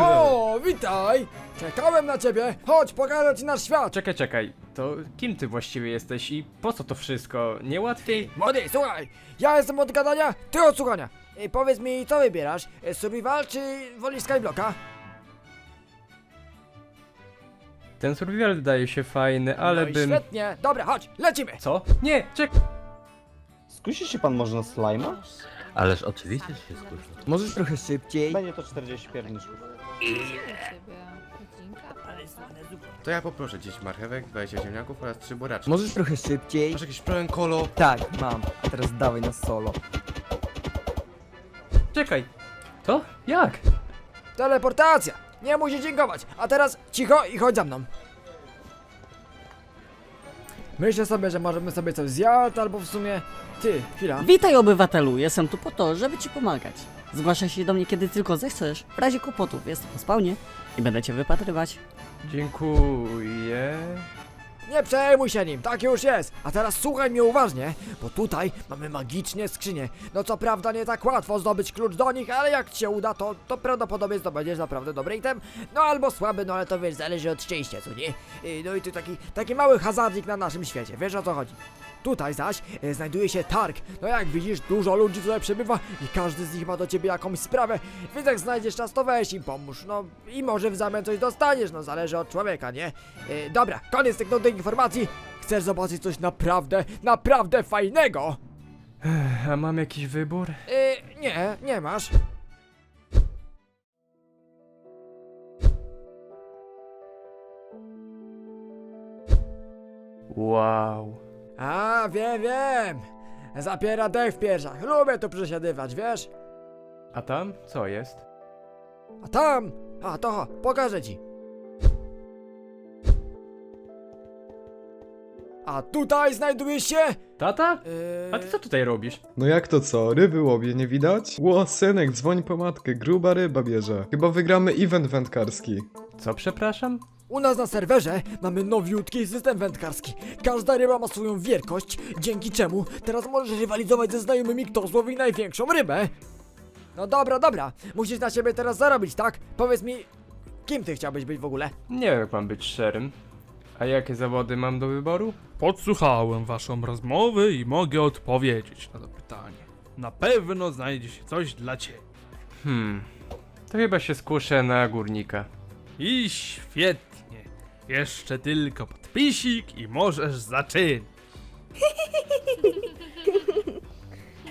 O, witaj! Czekałem na ciebie! Chodź, pokażę ci nasz świat! Czekaj, czekaj, to kim ty właściwie jesteś i po co to wszystko? Nie łatwiej? Młody, słuchaj! Ja jestem od gadania, ty od słuchania! I powiedz mi, co wybierasz? E, Survival czy wolisz Skyblocka? Ten survival wydaje się fajny, ale no i bym... świetnie! Dobra, chodź, lecimy! Co? Nie, czekaj! Skusi się pan może na slajma? Ależ oczywiście że się skuszę. Możesz trochę szybciej? Będzie to 40 pierniczków. To ja poproszę 10 marchewek, 20 ziemniaków oraz 3 buraczki. Możesz trochę szybciej? Masz jakiś pełen kolo? Tak, mam. A teraz dawaj na solo. Czekaj! To? Jak? Teleportacja! Nie musisz dziękować! A teraz cicho i chodź za mną! Myślę sobie, że możemy sobie coś zjadł, albo w sumie... Ty, chwila. Witaj obywatelu, jestem tu po to, żeby ci pomagać. Zgłaszaj się do mnie kiedy tylko zechcesz. W razie kłopotów jestem po spawnie i będę cię wypatrywać. Dziękuję. Nie przejmuj się nim, tak już jest. A teraz słuchaj mnie uważnie, bo tutaj mamy magiczne skrzynie. No co prawda nie tak łatwo zdobyć klucz do nich, ale jak ci się uda, to, to prawdopodobnie zdobędziesz naprawdę dobry item. No albo słaby, no ale to wiesz, zależy od szczęścia, co nie? No i tu taki, taki mały hazardzik na naszym świecie, wiesz o co chodzi. Tutaj zaś e, znajduje się targ. No jak widzisz, dużo ludzi tutaj przebywa i każdy z nich ma do ciebie jakąś sprawę. Więc jak znajdziesz czas, to weź im pomóż. No i może w zamian coś dostaniesz, no zależy od człowieka, nie? E, dobra, koniec tych nudnych informacji. Chcesz zobaczyć coś naprawdę, naprawdę fajnego? A mam jakiś wybór? E, nie, nie masz. Wow. A, wiem, wiem. Zapiera dech w piersiach. Lubię tu przesiadywać, wiesz? A tam? Co jest? A tam! A to, pokażę ci. A tutaj znajduje się... Tata? Yy... A ty co tutaj robisz? No jak to co? Ryby łowię, nie widać? Ło, synek, dzwoń po matkę, gruba ryba bierze. Chyba wygramy event wędkarski. Co przepraszam? U nas na serwerze mamy nowiutki system wędkarski. Każda ryba ma swoją wielkość, dzięki czemu teraz możesz rywalizować ze znajomymi, kto złowi największą rybę. No dobra, dobra, musisz na siebie teraz zarobić, tak? Powiedz mi, kim ty chciałbyś być w ogóle? Nie wiem jak mam być szczerym. A jakie zawody mam do wyboru? Podsłuchałem waszą rozmowę i mogę odpowiedzieć na to pytanie. Na pewno znajdzie się coś dla ciebie. Hmm. To chyba się skuszę na górnika. I świetnie. Jeszcze tylko podpisik i możesz zaczynać.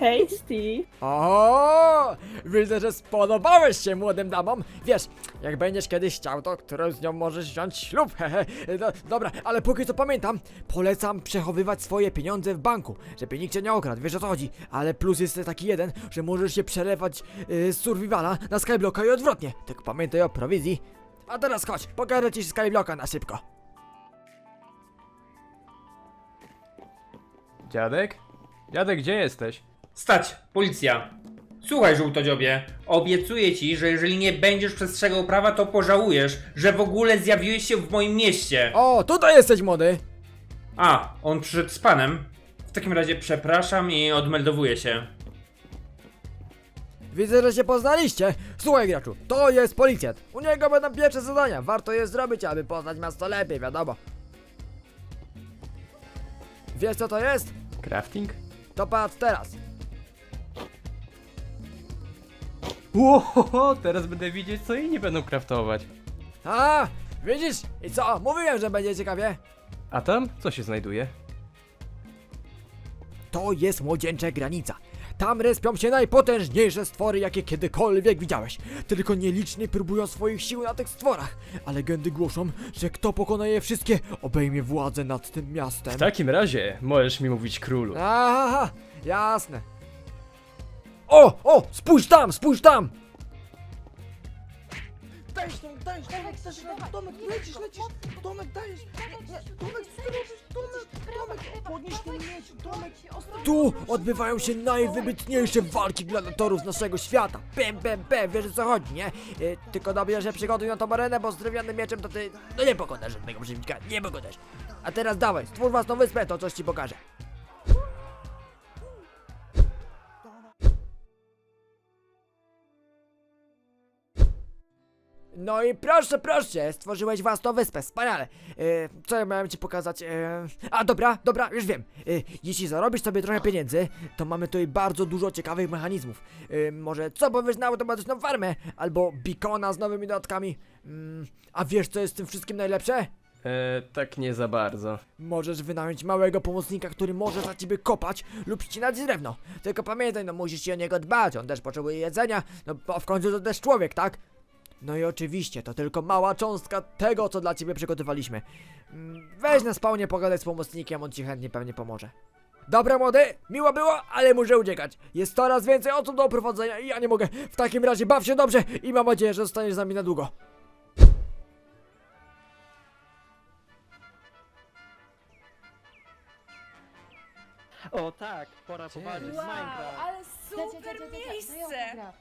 Hej, Steve. O, widzę, że spodobałeś się młodym damom. Wiesz, jak będziesz kiedyś chciał, to którą z nią możesz wziąć ślub. hehe. No, dobra, ale póki co pamiętam, polecam przechowywać swoje pieniądze w banku, żeby nikt cię nie okradł, wiesz o co chodzi. Ale plus jest taki jeden, że możesz się przelewać yy, z survivala na skyblocka i odwrotnie. Tylko pamiętaj o prowizji. A teraz chodź, pokażę ci skyblocka na szybko. Dziadek? Dziadek, gdzie jesteś? Stać! Policja! Słuchaj, żółtodziobie, obiecuję ci, że jeżeli nie będziesz przestrzegał prawa, to pożałujesz, że w ogóle zjawiłeś się w moim mieście. O, tutaj jesteś młody. A, on przyszedł z panem? W takim razie przepraszam i odmeldowuję się. Widzę, że się poznaliście. Słuchaj, graczu, to jest policjant. U niego będą pierwsze zadania. Warto je zrobić, aby poznać miasto lepiej, wiadomo. Wiesz, co to jest? Crafting? To patrz teraz. Ło, teraz będę widzieć co inni będą craftować. A, widzisz? I co? Mówiłem, że będzie ciekawie. A tam? Co się znajduje? To jest młodzieńcza granica. Tam respią się najpotężniejsze stwory, jakie kiedykolwiek widziałeś. Tylko nieliczni próbują swoich sił na tych stworach. A legendy głoszą, że kto pokona je wszystkie, obejmie władzę nad tym miastem. W takim razie możesz mi mówić królu. Aha, jasne. O, o, spójrz tam, spójrz tam! Dajesz, Tomek, dajesz, Tomek, dajesz, Tomek, lecisz, lecisz, Tomek, dajesz, Tomek, co robisz, Tomek, Tomek, podnieś ten miecz, Tomek, Tu odbywają się najwybitniejsze walki gladiatorów z naszego świata. Bem, bem, bem, wiesz o co chodzi, nie? E, tylko dobrze, że przygotuj na tą arenę, bo z drewnianym mieczem to ty no nie pokonasz żadnego przeciwnika, nie pokonasz. A teraz dawaj, stwórz własną wyspę, to coś ci pokażę. No i proszę, proszę, stworzyłeś własną wyspę, wspaniale. E, co ja miałem ci pokazać? E, a dobra, dobra, już wiem. E, jeśli zarobisz sobie trochę pieniędzy, to mamy tutaj bardzo dużo ciekawych mechanizmów. E, może co powiesz na automatyczną farmę? Albo bikona z nowymi dodatkami? Mm, a wiesz co jest w tym wszystkim najlepsze? E, tak nie za bardzo. Możesz wynająć małego pomocnika, który może za ciebie kopać lub ścinać drewno. Tylko pamiętaj, no musisz ci o niego dbać, on też potrzebuje jedzenia, no bo w końcu to też człowiek, tak? No i oczywiście, to tylko mała cząstka tego, co dla ciebie przygotowaliśmy. Mm, Weź na spawnie pogadaj z pomocnikiem, on ci chętnie pewnie pomoże. Dobra młody, miło było, ale muszę uciekać. Jest coraz więcej osób do oprowadzenia i ja nie mogę. W takim razie baw się dobrze i mam nadzieję, że zostaniesz z nami na długo. O tak, pora pobawić Wow, Minecraft. ale super miejsce!